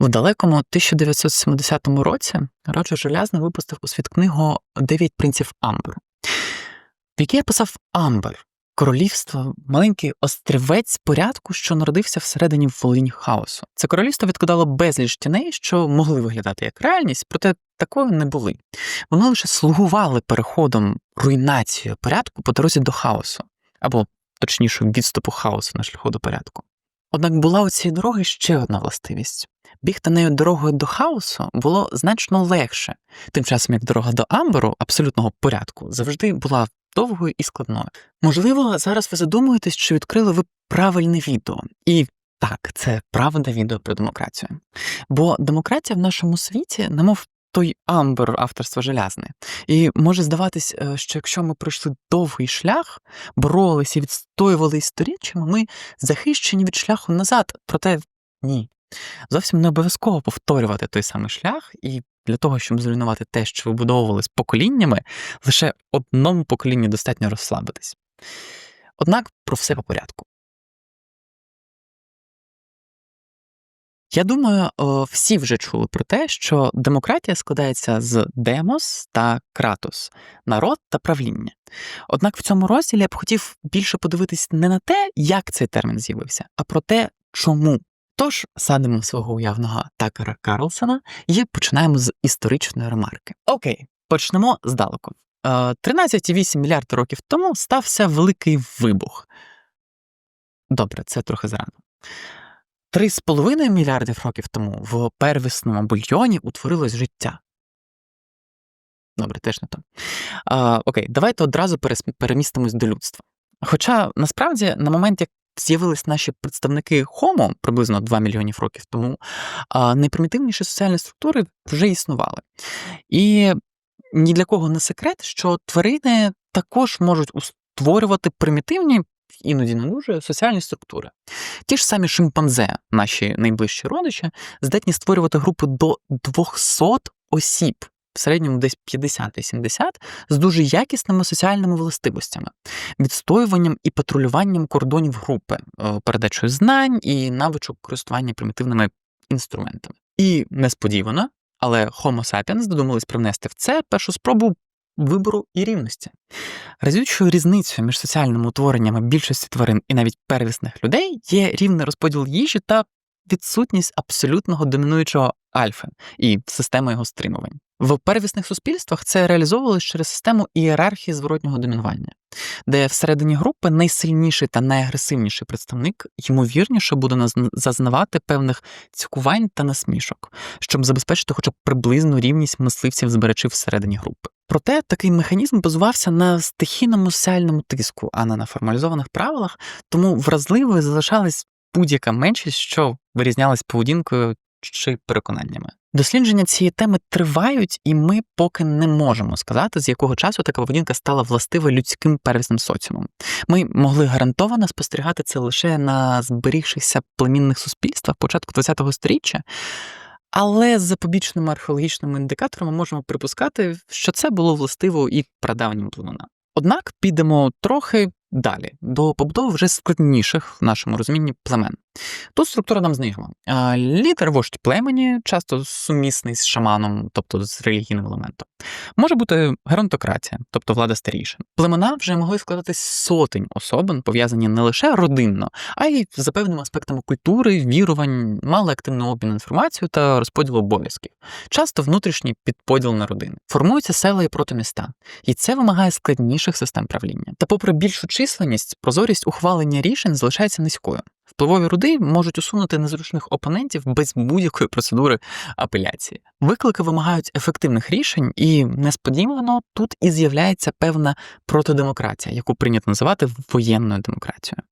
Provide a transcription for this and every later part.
В далекому 1970 році Роджер Желязний випустив у світ книгу Дев'ять принців Амбер, в якій описав Амбер, королівство, маленький острівець порядку, що народився всередині волинь хаосу. Це королівство відкидало безліч тіней, що могли виглядати як реальність, проте такою не були. Вони лише слугували переходом руйнацією порядку по дорозі до хаосу, або точніше відступу хаосу на шляху до порядку. Однак була у цієї дороги ще одна властивість. Бігти нею дорогою до хаосу було значно легше, тим часом як дорога до амберу, абсолютного порядку, завжди була довгою і складною. Можливо, зараз ви задумуєтесь, чи відкрили ви правильне відео. І так, це правда відео про демократію. Бо демократія в нашому світі, немов той амбер авторства желязне. І може здаватись, е, що якщо ми пройшли довгий шлях, боролися і відстоювали сторіччями, ми захищені від шляху назад. Проте ні. Зовсім не обов'язково повторювати той самий шлях, і для того, щоб зруйнувати те, що вибудовували з поколіннями, лише одному поколінню достатньо розслабитись. Однак про все по порядку. Я думаю, всі вже чули про те, що демократія складається з демос та кратос, народ та правління. Однак в цьому розділі я б хотів більше подивитись не на те, як цей термін з'явився, а про те, чому. Тож садимо свого уявного такера Карлсона і починаємо з історичної ремарки. Окей, почнемо здалеку. Е, 13,8 мільярда років тому стався великий вибух. Добре, це трохи зрано. 3,5 мільярдів років тому в первісному бульйоні утворилось життя. Добре, теж не то. А, окей, давайте одразу перемістимось до людства. Хоча насправді на момент, як з'явились наші представники Homo приблизно 2 мільйонів років тому, а, найпримітивніші соціальні структури вже існували. І ні для кого не секрет, що тварини також можуть створювати примітивні, іноді не дуже, соціальні структури. Ті ж самі шимпанзе, наші найближчі родичі, здатні створювати групи до 200 осіб, в середньому десь 50-70, з дуже якісними соціальними властивостями, відстоюванням і патрулюванням кордонів групи, е, передачою знань і навичок користування примітивними інструментами. І несподівано, але Homo sapiens додумались привнести в це першу спробу вибору і рівності. Разючою різницею між соціальними утвореннями більшості тварин і навіть первісних людей є рівний розподіл їжі та відсутність абсолютного домінуючого альфа і системи його стримувань. В первісних суспільствах це реалізовувалось через систему ієрархії зворотнього домінування, де всередині групи найсильніший та найагресивніший представник ймовірніше буде зазнавати певних цькувань та насмішок, щоб забезпечити хоча б приблизну рівність мисливців збирачів всередині групи. Проте такий механізм базувався на стихійному соціальному тиску, а не на формалізованих правилах, тому вразливою залишалась будь-яка меншість, що вирізнялась поведінкою чи переконаннями. Дослідження цієї теми тривають, і ми поки не можемо сказати, з якого часу така поведінка стала властива людським первісним соціумом. Ми могли гарантовано спостерігати це лише на зберігшихся племінних суспільствах початку ХХ століття, але з запобічними археологічними індикаторами можемо припускати, що це було властиво і прадавнім племенам. Однак підемо трохи далі до побудови вже складніших в нашому розумінні племен. Тут структура нам знайома. Лідер вождь племені, часто сумісний з шаманом, тобто з релігійним елементом. Може бути геронтократія, тобто влада старішин. Племена вже могли складатись сотень особин, пов'язані не лише родинно, а й за певними аспектами культури, вірувань, мали активний обмін інформацією та розподіл обов'язків. Часто внутрішній підподіл на родини. Формуються села і протоміста, і це вимагає складніших систем правління. Та, попри більшу численність, прозорість ухвалення рішень залишається низькою. Впливові руди можуть усунути незручних опонентів без будь-якої процедури апеляції. Виклики вимагають ефективних рішень, і несподівано тут і з'являється певна протидемократія, яку прийнято називати воєнною демократією.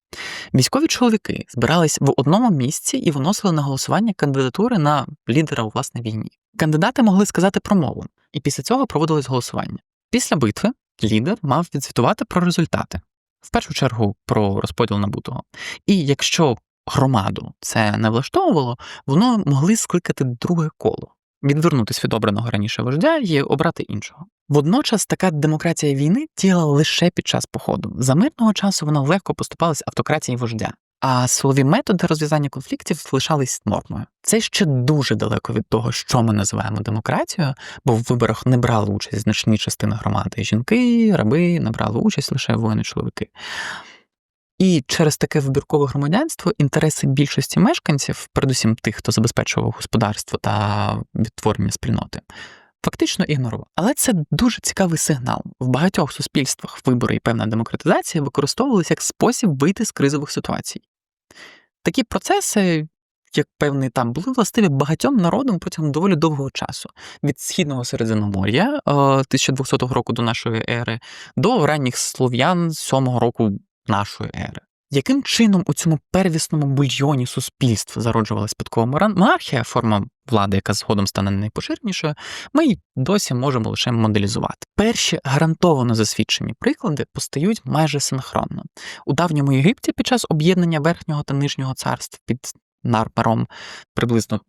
Військові чоловіки збирались в одному місці і виносили на голосування кандидатури на лідера у власній війні. Кандидати могли сказати промову, і після цього проводилось голосування. Після битви лідер мав відзвітувати про результати, в першу чергу про розподіл набутого. І якщо громаду це не влаштовувало, воно могли скликати друге коло, відвернутися від обраного раніше вождя і обрати іншого. Водночас така демократія війни діяла лише під час походу. За мирного часу вона легко поступалась автократії вождя. А силові методи розв'язання конфліктів лишались нормою. Це ще дуже далеко від того, що ми називаємо демократією, бо в виборах не брали участь значні частини громади. Жінки, раби не брали участь лише воїни-чоловіки. І через таке вибіркове громадянство інтереси більшості мешканців, передусім тих, хто забезпечував господарство та відтворення спільноти, фактично ігнорував. Але це дуже цікавий сигнал. В багатьох суспільствах вибори і певна демократизація використовувалися як спосіб вийти з кризових ситуацій. Такі процеси, як певний там, були властиві багатьом народам протягом доволі довгого часу. Від східного Середземномор'я 1200 року до нашої ери до ранніх слов'ян 7 року нашої ери. Яким чином у цьому первісному бульйоні суспільств зароджувалась спадкова монархія, форма влади, яка згодом стане найпоширенішою, ми й досі можемо лише моделізувати. Перші гарантовано засвідчені приклади постають майже синхронно. У давньому Єгипті під час об'єднання верхнього та нижнього царств під Нармером приблизно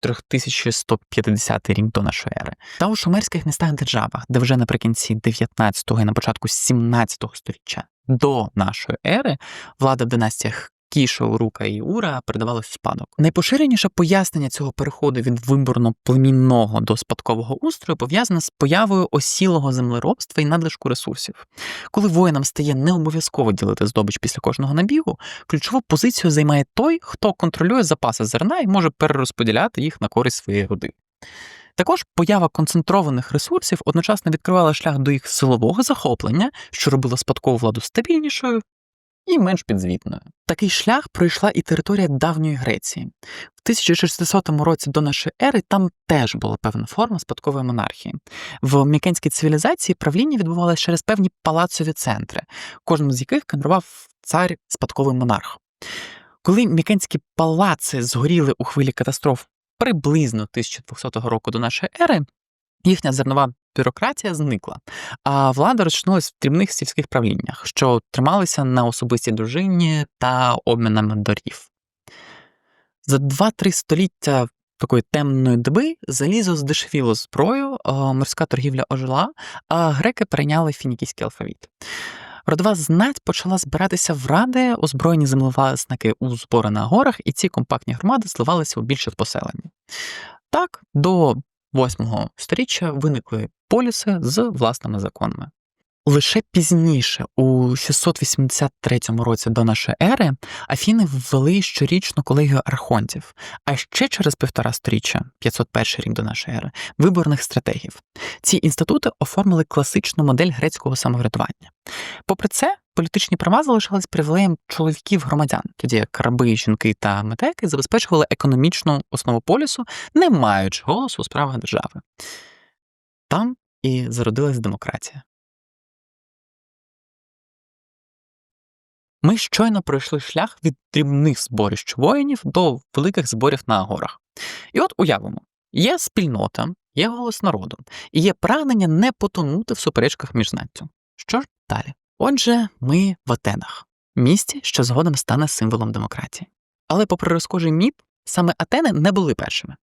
3150 рік до нашої ери, та у шумерських містах державах, де вже наприкінці 19-го і на початку 17-го століття до нашої ери влада в династіях Кішо, Рука і Ура передавалась в спадок. Найпоширеніше пояснення цього переходу від виборно-племінного до спадкового устрою пов'язане з появою осілого землеробства і надлишку ресурсів. Коли воїнам стає не обов'язково ділити здобич після кожного набігу, ключову позицію займає той, хто контролює запаси зерна і може перерозподіляти їх на користь своєї роди. Також поява концентрованих ресурсів одночасно відкривала шлях до їх силового захоплення, що робило спадкову владу стабільнішою і менш підзвітною. Такий шлях пройшла і територія давньої Греції. В 1600 році до нашої ери там теж була певна форма спадкової монархії. В мікенській цивілізації правління відбувалося через певні палацові центри, кожним з яких керував цар спадковий монарх. Коли мікенські палаци згоріли у хвилі катастроф приблизно 1200 року до нашої ери, їхня зернова бюрократія зникла, а влада розчинулась в дрібних сільських правліннях, що трималися на особистій дружині та обмінами дорів. За 2-3 століття такої темної доби залізо здешевіло зброю, морська торгівля ожила, а греки перейняли фінікійський алфавіт. Родова знать почала збиратися в ради, озброєні землевласники у збори на горах, і ці компактні громади зливалися у більше поселення. Так, до 8 сторіччя виникли поліси з власними законами. Лише пізніше, у 683 році до нашої ери, Афіни ввели щорічну колегію архонтів, а ще через півтора сторіччя, 501 рік до нашої ери, виборних стратегів. Ці інститути оформили класичну модель грецького самоврядування. Попри це, політичні права залишались привілеєм чоловіків громадян, тоді як раби, жінки та метеки забезпечували економічну основу полісу, не маючи голосу у справах держави. Там і зародилась демократія. Ми щойно пройшли шлях від дрібних зборищ воїнів до великих зборів на горах. І от уявимо, є спільнота, є голос народу, і є прагнення не потонути в суперечках між знаттю. Що ж далі? Отже, ми в Атенах, місті, що згодом стане символом демократії. Але, попри розкожий міф, Саме Атени не були першими.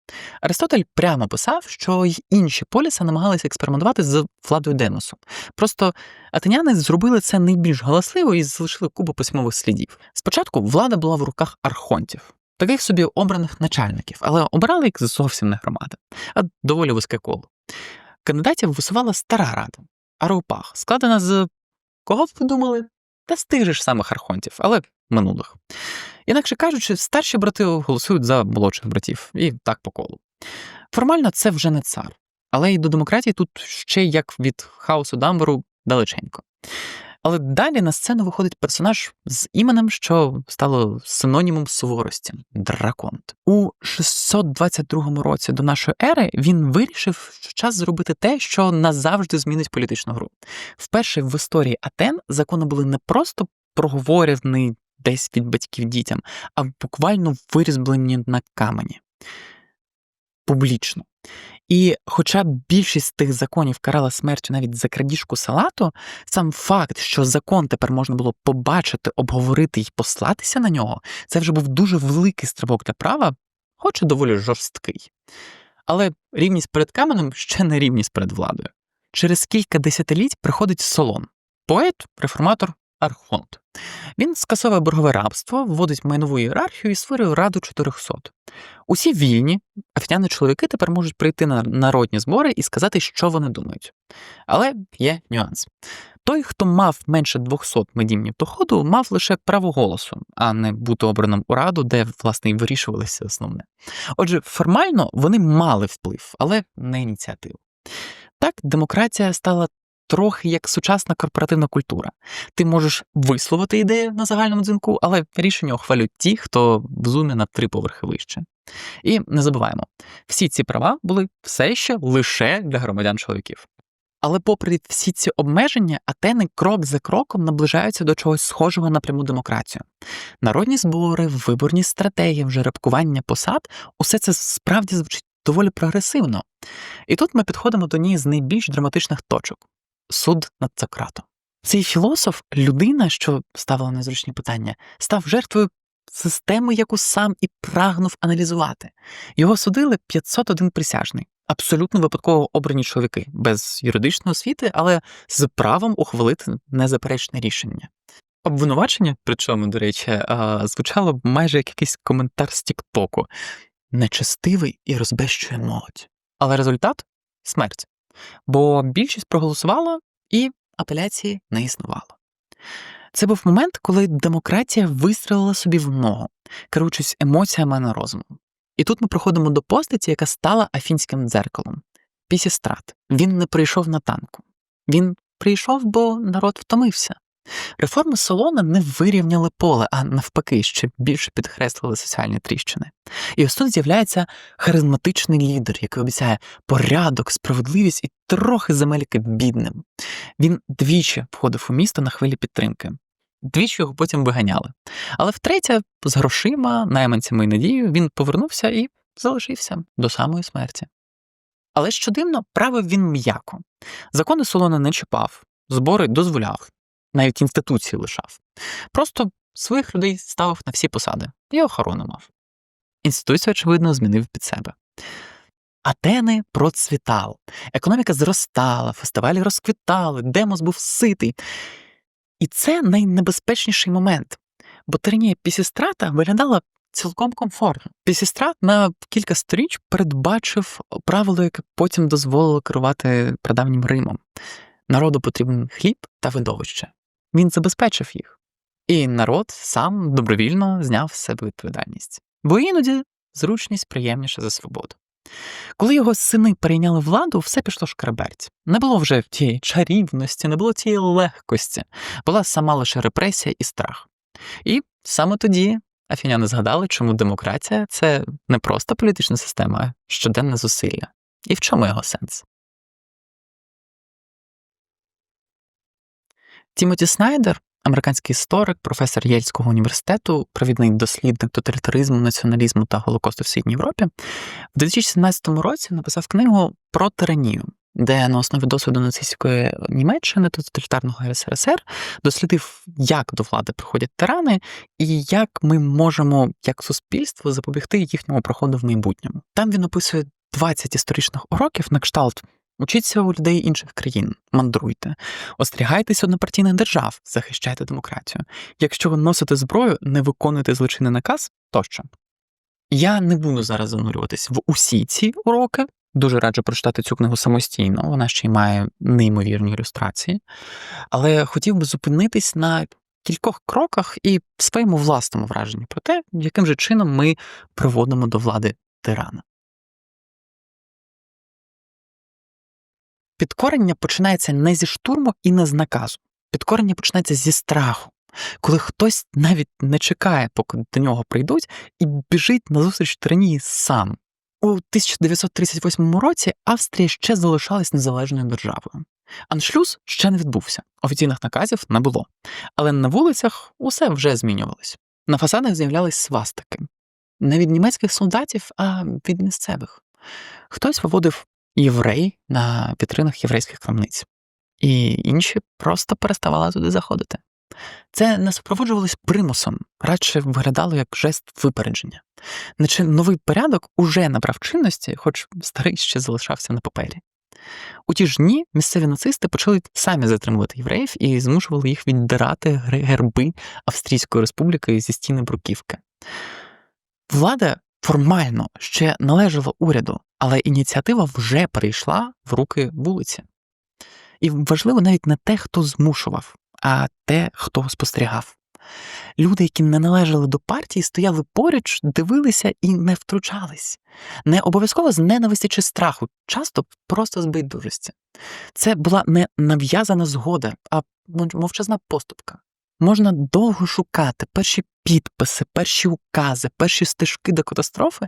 Аристотель прямо писав, що й інші поліси намагалися експериментувати з владою Деносу. Просто атеняни зробили це найбільш галасливо і залишили кубу письмових слідів. Спочатку влада була в руках архонтів, таких собі обраних начальників, але обирали їх зовсім не громада, а доволі вузьке коло. Кандидатів висувала стара рада, Ареопаг, складена з кого б ви думали? Та з тих же ж самих архонтів, але минулих. Інакше кажучи, старші брати голосують за молодших братів, і так по колу. Формально це вже не цар, але й до демократії тут ще як від хаосу Дамбору далеченько. Але далі на сцену виходить персонаж з іменем, що стало синонімом суворості драконт. У 622 році до нашої ери він вирішив що час зробити те, що назавжди змінить політичну гру. Вперше в історії Атен закони були не просто проговорені десь від батьків дітям, а буквально вирізблені на камені публічно. І хоча більшість тих законів карала смертю навіть за крадіжку салату, сам факт, що закон тепер можна було побачити, обговорити і послатися на нього, це вже був дуже великий стрибок для права, хоч і доволі жорсткий. Але рівність перед каменем ще не рівність перед владою. Через кілька десятиліть приходить Солон, поет, реформатор, архонт, Він скасовує боргове рабство, вводить майнову ієрархію і створює раду 400. Усі вільні, афіняни чоловіки тепер можуть прийти на народні збори і сказати, що вони думають. Але є нюанс. Той, хто мав менше 200 медімнів доходу, мав лише право голосу, а не бути обраним у раду, де власне і вирішувалися основне. Отже, формально вони мали вплив, але не ініціативу. Так, демократія стала трохи як сучасна корпоративна культура. Ти можеш висловити ідею на загальному дзвінку, але рішення ухвалюють ті, хто в зумі на три поверхи вище. І не забуваємо, всі ці права були все ще лише для громадян чоловіків. Але, попри всі ці обмеження, атени крок за кроком наближаються до чогось схожого на пряму демократію. Народні збори, виборні стратегії, жеребкування посад усе це справді звучить доволі прогресивно. І тут ми підходимо до однієї з найбільш драматичних точок суд над Сократом. Цей філософ, людина, що ставила незручні питання, став жертвою системи, яку сам і прагнув аналізувати. Його судили 501 присяжний, абсолютно випадково обрані чоловіки, без юридичної освіти, але з правом ухвалити незаперечне рішення. Обвинувачення, причому, до речі, звучало майже як якийсь коментар з Тіктоку. Нечестивий і розбещує молодь. Але результат смерть. Бо більшість проголосувала і апеляції не існувало. Це був момент, коли демократія вистрелила собі в ногу, керуючись емоціями на розумом. І тут ми проходимо до постаті, яка стала афінським дзеркалом. Пісістрат. Він не прийшов на танку. Він прийшов, бо народ втомився. Реформи Солона не вирівняли поле, а навпаки, ще більше підкреслили соціальні тріщини. І ось тут з'являється харизматичний лідер, який обіцяє порядок, справедливість і трохи земельки бідним. Він двічі входив у місто на хвилі підтримки. Двічі його потім виганяли. Але втретє, з грошима, найманцями і надією, він повернувся і залишився до самої смерті. Але що дивно, правив він м'яко. Закони Солона не чіпав, збори дозволяв, навіть інституції лишав. Просто своїх людей ставив на всі посади і охорону мав. Інституцію, очевидно, змінив під себе. Атени процвітав, економіка зростала, фестивалі розквітали, демос був ситий. І це найнебезпечніший момент, бо тиранія Пісістрата виглядала цілком комфортно. Пісістрат на кілька сторіч передбачив правило, яке потім дозволило керувати прадавнім Римом. Народу потрібен хліб та видовище. Він забезпечив їх. І народ сам добровільно зняв з себе відповідальність. Бо іноді зручність приємніша за свободу. Коли його сини перейняли владу, все пішло шкарберть. Не було вже тієї чарівності, не було тієї легкості, була сама лише репресія і страх. І саме тоді афіняни згадали, чому демократія це не просто політична система, а щоденне зусилля. І в чому його сенс? Тімоті Снайдер, американський історик, професор Єльського університету, провідний дослідник тоталітаризму, націоналізму та Голокосту в Східній Європі, в 2017 році написав книгу про тиранію, де на основі досвіду нацистської Німеччини та тоталітарного СРСР дослідив, як до влади приходять тирани, і як ми можемо, як суспільство, запобігти їхньому проходу в майбутньому. Там він описує 20 історичних уроків на кшталт. Учіться у людей інших країн, мандруйте, остерігайтеся однопартійних держав, захищайте демократію. Якщо ви носите зброю, не виконуйте злочинний наказ тощо. Я не буду зараз занурюватись в усі ці уроки. Дуже раджу прочитати цю книгу самостійно, вона ще й має неймовірні ілюстрації. Але хотів би зупинитись на кількох кроках і в своєму власному враженні про те, яким же чином ми приводимо до влади тирана. Підкорення починається не зі штурму і не з наказу. Підкорення починається зі страху, коли хтось навіть не чекає, поки до нього прийдуть, і біжить назустріч тиранії сам. У 1938 році Австрія ще залишалась незалежною державою. Аншлюз ще не відбувся, офіційних наказів не було. Але на вулицях усе вже змінювалось. На фасадах з'являлись свастики. Не від німецьких солдатів, а від місцевих. Хтось виводив єврей на вітринах єврейських крамниць, і інші просто переставали туди заходити. Це не супроводжувалось примусом, радше виглядало як жест випередження, наче новий порядок уже набрав чинності, хоч старий ще залишався на папері. У ті ж дні місцеві нацисти почали самі затримувати євреїв і змушували їх віддирати герби Австрійської республіки зі стіни Бруківки. Влада формально ще належала уряду, але ініціатива вже перейшла в руки вулиці. І важливо навіть не те, хто змушував, а те, хто спостерігав. Люди, які не належали до партії, стояли поруч, дивилися і не втручались, не обов'язково з ненависті чи страху, часто просто з байдужості. Це була не нав'язана згода, а мовчазна поступка. Можна довго шукати перші підписи, перші укази, перші стежки до катастрофи,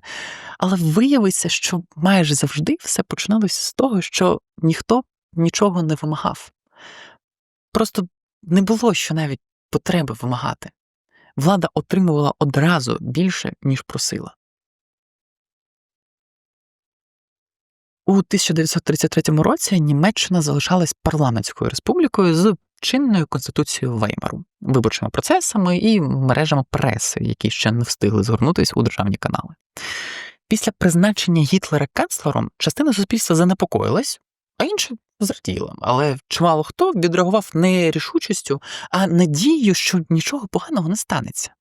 але виявиться, що майже завжди все починалося з того, що ніхто нічого не вимагав. Просто не було що навіть потреби вимагати. Влада отримувала одразу більше, ніж просила. У 1933 році Німеччина залишалась парламентською республікою з чинною конституцією Веймару, виборчими процесами і мережами преси, які ще не встигли згорнутися у державні канали. Після призначення Гітлера канцлером частина суспільства занепокоїлась, а інша зраділа. Але чимало хто відреагував не рішучістю, а надією, що нічого поганого не станеться,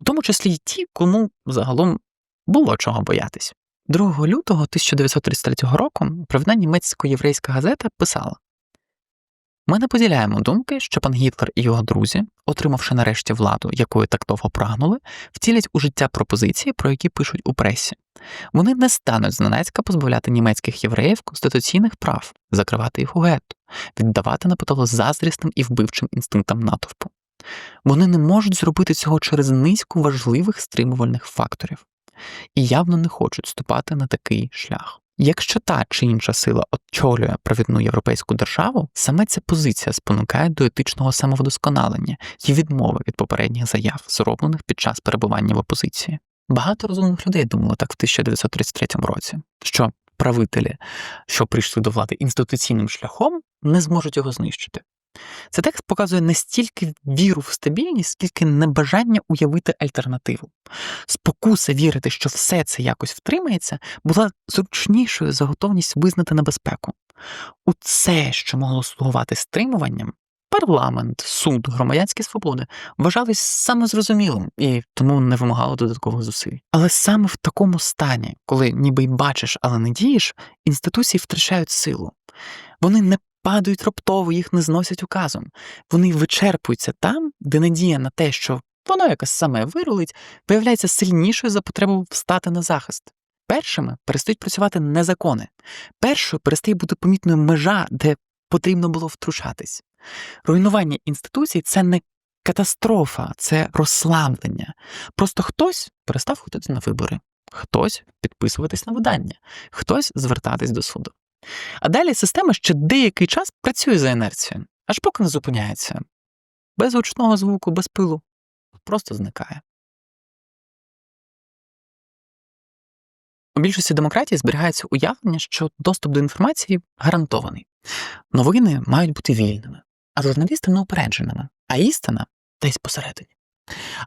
у тому числі й ті, кому загалом було чого боятись. 2 лютого 1933 року провідна німецько-єврейська газета писала: Ми не поділяємо думки, що пан Гітлер і його друзі, отримавши нарешті владу, якої так довго прагнули, втілять у життя пропозиції, про які пишуть у пресі. Вони не стануть зненацька позбавляти німецьких євреїв конституційних прав, закривати їх у гетто, віддавати на потало заздрісним і вбивчим інстинктам натовпу. Вони не можуть зробити цього через низку важливих стримувальних факторів і явно не хочуть ступати на такий шлях. Якщо та чи інша сила очолює провідну європейську державу, саме ця позиція спонукає до етичного самовдосконалення і відмови від попередніх заяв, зроблених під час перебування в опозиції. Багато розумних людей думали так в 1933 році, що правителі, що прийшли до влади інституційним шляхом, не зможуть його знищити. Це текст показує не стільки віру в стабільність, скільки небажання уявити альтернативу. Спокуса вірити, що все це якось втримається, була зручнішою за готовність визнати небезпеку. У це, що могло слугувати стримуванням, парламент, суд, громадянські свободи вважались саме зрозумілим і тому не вимагало додаткових зусиль. Але саме в такому стані, коли ніби й бачиш, але не дієш, інституції втрачають силу. Вони не падають раптово, їх не зносять указом. Вони вичерпуються там, де надія на те, що воно якось саме вирулить, виявляється сильнішою за потребу встати на захист. Першими перестають працювати незакони. Першою перестає бути помітною межа, де потрібно було втручатись. Руйнування інституцій це не катастрофа, це розслаблення. Просто хтось перестав ходити на вибори, хтось підписуватись на видання, хтось звертатись до суду. А далі система ще деякий час працює за інерцією, аж поки не зупиняється. Без гучного звуку, без пилу, просто зникає. У більшості демократій зберігається уявлення, що доступ до інформації гарантований. Новини мають бути вільними, а журналісти неупередженими, а істина десь посередині.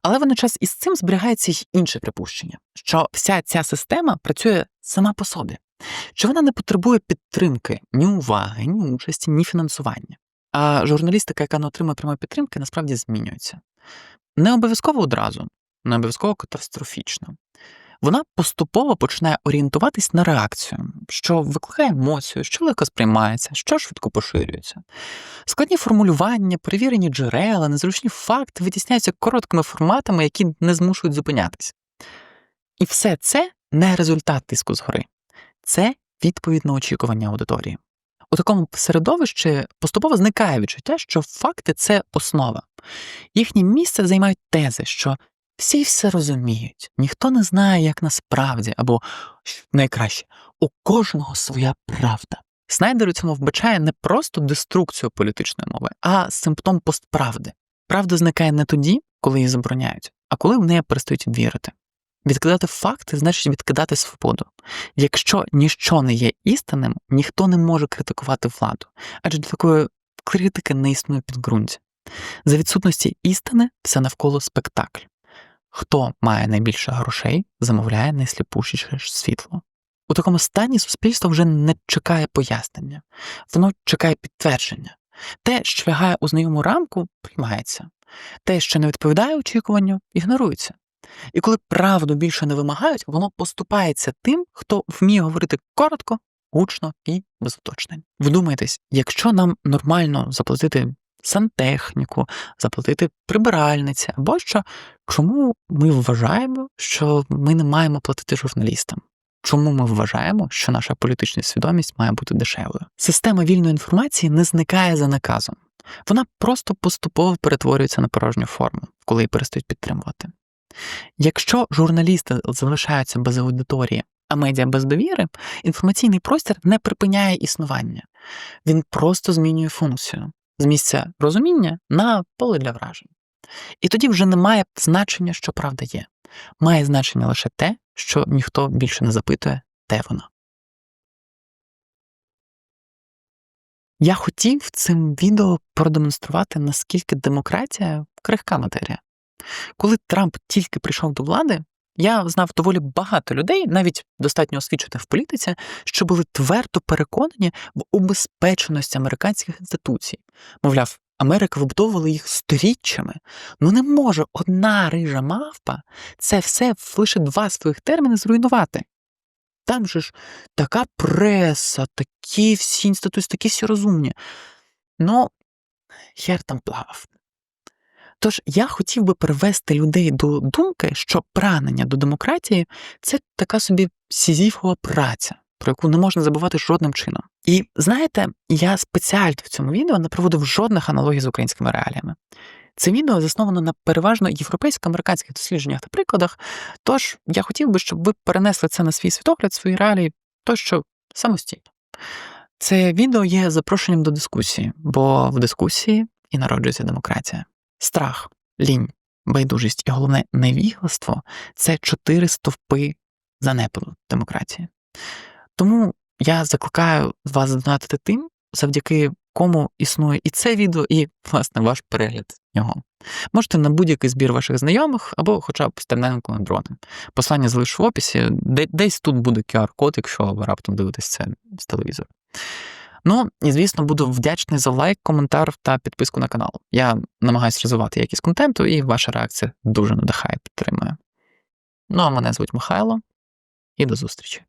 Але водночас із цим зберігається й інше припущення, що вся ця система працює сама по собі, що вона не потребує підтримки ні уваги, ні участі, ні фінансування. А журналістика, яка не отримує прямої підтримки, насправді змінюється. Не обов'язково одразу, не обов'язково катастрофічно. Вона поступово починає орієнтуватись на реакцію, що викликає емоцію, що легко сприймається, що швидко поширюється. Складні формулювання, перевірені джерела, незручні факти витісняються короткими форматами, які не змушують зупинятися. І все це не результат тиску згори це відповідь на очікування аудиторії. У такому середовищі поступово зникає відчуття, що факти це основа. Їхнє місце займають тези, що всі все розуміють, ніхто не знає, як насправді, або найкраще, у кожного своя правда. Снайдер у цьому вбачає не просто деструкцію політичної мови, а симптом постправди. Правда зникає не тоді, коли її забороняють, а коли в неї перестають вірити. Відкидати факти значить відкидати свободу. Якщо ніщо не є істинним, ніхто не може критикувати владу, адже для такої критики не існує підґрунтя. За відсутності істини все навколо спектакль. Хто має найбільше грошей, замовляє найсліпучіше світло. У такому стані суспільство вже не чекає пояснення, воно чекає підтвердження. Те, що лягає у знайому рамку, приймається, те, що не відповідає очікуванню, ігнорується. І коли правду більше не вимагають, воно поступається тим, хто вміє говорити коротко, гучно і без уточнень. Вдумайтесь, якщо нам нормально заплатити сантехніку, заплатити прибиральниці або що, чому ми вважаємо, що ми не маємо платити журналістам? Чому ми вважаємо, що наша політична свідомість має бути дешевою? Система вільної інформації не зникає за наказом, вона просто поступово перетворюється на порожню форму, коли її перестають підтримувати. Якщо журналісти залишаються без аудиторії, а медіа без довіри, інформаційний простір не припиняє існування, він просто змінює функцію з місця розуміння на поле для вражень. І тоді вже немає значення, що правда є. Має значення лише те, що ніхто більше не запитує, де вона. Я хотів цим відео продемонструвати, наскільки демократія крихка матерія. Коли Трамп тільки прийшов до влади, я знав доволі багато людей, навіть достатньо освічених в політиці, що були твердо переконані в убезпеченості американських інституцій. Мовляв, Америка вибудовувала їх сторіччями. Ну не може одна рижа мавпа це все в лише два своїх терміни зруйнувати. Там же ж така преса, такі всі інституції, такі всі розумні. Ну, хер там плавав. Тож я хотів би привести людей до думки, що прагнення до демократії це така собі сізіфова праця, про яку не можна забувати жодним чином. І знаєте, я спеціально в цьому відео не проводив жодних аналогій з українськими реаліями. Це відео засновано на переважно європейсько-американських дослідженнях та прикладах. Тож я хотів би, щоб ви перенесли це на свій світогляд, свої реалії, тощо самостійно. Це відео є запрошенням до дискусії, бо в дискусії і народжується демократія. Страх, лінь, байдужість і головне невігластво це чотири стовпи занепаду демократії. Тому я закликаю вас задонатити тим, завдяки кому існує і це відео, і, власне, ваш перегляд його. Можете на будь-який збір ваших знайомих або хоча б стерненку на дрони. Послання залишу в описі, десь тут буде QR-код, якщо ви раптом дивитесь це з телевізору. Ну і звісно, буду вдячний за лайк, коментар та підписку на канал. Я намагаюся розвивати якість контенту, і ваша реакція дуже надихає, підтримує. Ну а мене звуть Михайло, і до зустрічі.